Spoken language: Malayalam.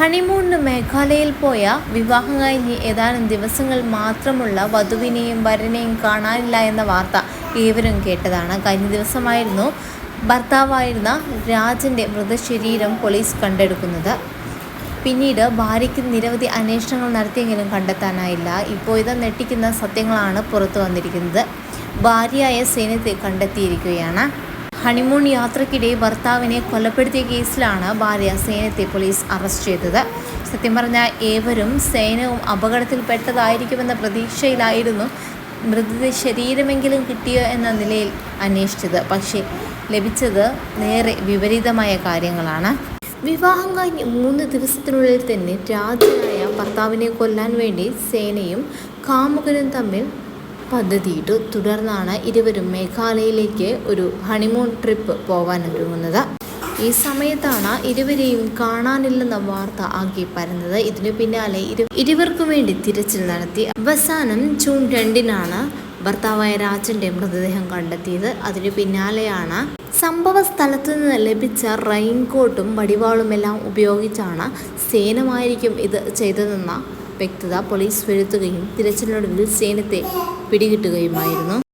ഹണിമൂണിന് മേഘാലയയിൽ പോയ വിവാഹം കഴിഞ്ഞ് ഏതാനും ദിവസങ്ങൾ മാത്രമുള്ള വധുവിനെയും വരനെയും കാണാനില്ല എന്ന വാർത്ത ഏവരും കേട്ടതാണ്. കഴിഞ്ഞ ദിവസമായിരുന്നു ഭർത്താവായിരുന്ന രാജന്റെ മൃതശരീരം പോലീസ് കണ്ടെടുക്കുന്നത്. പിന്നീട് ഭാര്യയ്ക്ക് നിരവധി അന്വേഷണങ്ങൾ നടത്തിയെങ്കിലും കണ്ടെത്താനായില്ല. ഇപ്പോൾ ഇത് ഞെട്ടിക്കുന്ന സത്യങ്ങളാണ് പുറത്തു വന്നിരിക്കുന്നത്. ഭാര്യയായ സേനത്തെ കണ്ടെത്തിയിരിക്കുകയാണ്. ഹണിമൂൺ യാത്രക്കിടെ ഭർത്താവിനെ കൊലപ്പെടുത്തിയ കേസിലാണ് ഭാര്യ സേനത്തെ പോലീസ് അറസ്റ്റ് ചെയ്തത്. സത്യം പറഞ്ഞാൽ ഏവരും സേനവും അപകടത്തിൽപ്പെട്ടതായിരിക്കുമെന്ന പ്രതീക്ഷയിലായിരുന്നു മൃതദേഹ ശരീരമെങ്കിലും കിട്ടിയോ എന്ന നിലയിൽ അന്വേഷിച്ചത്. പക്ഷേ ലഭിച്ചത് നേരെ വിപരീതമായ കാര്യങ്ങളാണ്. വിവാഹം കഴിഞ്ഞ് മൂന്ന് ദിവസത്തിനുള്ളിൽ തന്നെ രാജനായ ഭർത്താവിനെ കൊല്ലാൻ വേണ്ടി സേനയും കാമുകനും തമ്മിൽ പദ്ധതിയിട്ടു തുടർന്നാണ് ഇരുവരും മേഘാലയയിലേക്ക് ഒരു ഹണിമൂൺ ട്രിപ്പ് പോവാൻ ഒരുങ്ങുന്നത് ഈ സമയത്താണ് ഇരുവരെയും കാണാനില്ലെന്ന വാർത്ത ആകെ പരന്നത്. ഇതിനു പിന്നാലെ ഇരുവർക്കും വേണ്ടി തിരച്ചിൽ നടത്തി. അവസാനം ജൂൺ രണ്ടിനാണ് ഭർത്താവായ രാജന്റെ മൃതദേഹം കണ്ടെത്തിയത്. അതിനു പിന്നാലെയാണ് സംഭവ സ്ഥലത്തു നിന്ന് ലഭിച്ച റെയിൻകോട്ടും വടിവാളുമെല്ലാം ഉപയോഗിച്ചാണ് സേനമായിരിക്കും ഇത് ചെയ്തതെന്ന വ്യക്തത പോലീസ് വരുത്തുകയും തിരച്ചിലിനൊടുവിൽ സേനത്തെ പിടികിട്ടുകയുമായിരുന്നു.